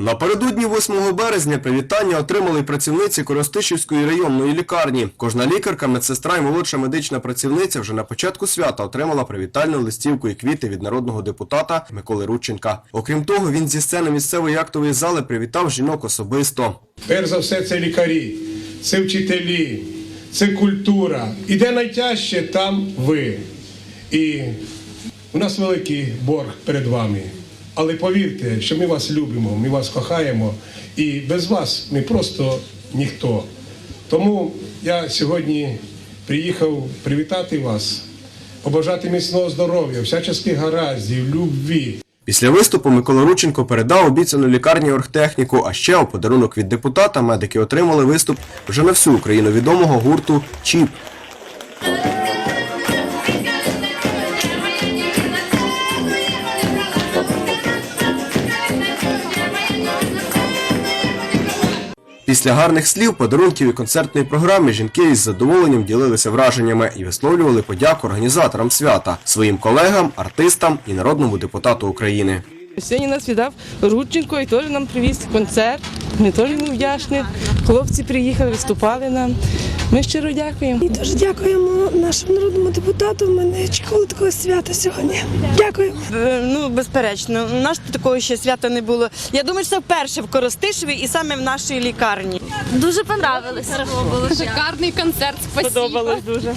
Напередодні 8 березня привітання отримали працівниці Коростишівської районної лікарні. Кожна лікарка, медсестра і молодша медична працівниця вже на початку свята отримала привітальну листівку і квіти від народного депутата Миколи Рудченка. Окрім того, він зі сцени місцевої актової зали привітав жінок особисто. Перш за все, це лікарі, це вчителі, це культура. І де найтяжче, там ви. І у нас великий борг перед вами. Але повірте, що ми вас любимо, ми вас кохаємо, і без вас ми просто ніхто. Тому я сьогодні приїхав привітати вас, побажати міцного здоров'я, всяческих гараздів, любві. Після виступу Микола Рудченко передав обіцяну лікарні оргтехніку, а ще у подарунок від депутата медики отримали виступ вже на всю Україну відомого гурту Чіп. Після гарних слів, подарунків і концертної програми жінки із задоволенням ділилися враженнями і висловлювали подяку організаторам свята, своїм колегам, артистам і народному депутату України. Сьогодні нас віддав Рудченко і теж нам привіз концерт. Ми теж йому вдячні. Хлопці приїхали, виступали нам. Ми щиро дякуємо. І дуже дякуємо нашому народному депутату. Ми не очікували такого свята сьогодні. Дякую. Е, Ну, безперечно, у нас такого ще свята не було. Я думаю, що це вперше в Коростишеві і саме в нашій лікарні. Дуже понравилось. Шикарний концерт. Спасибо. Подобалось дуже.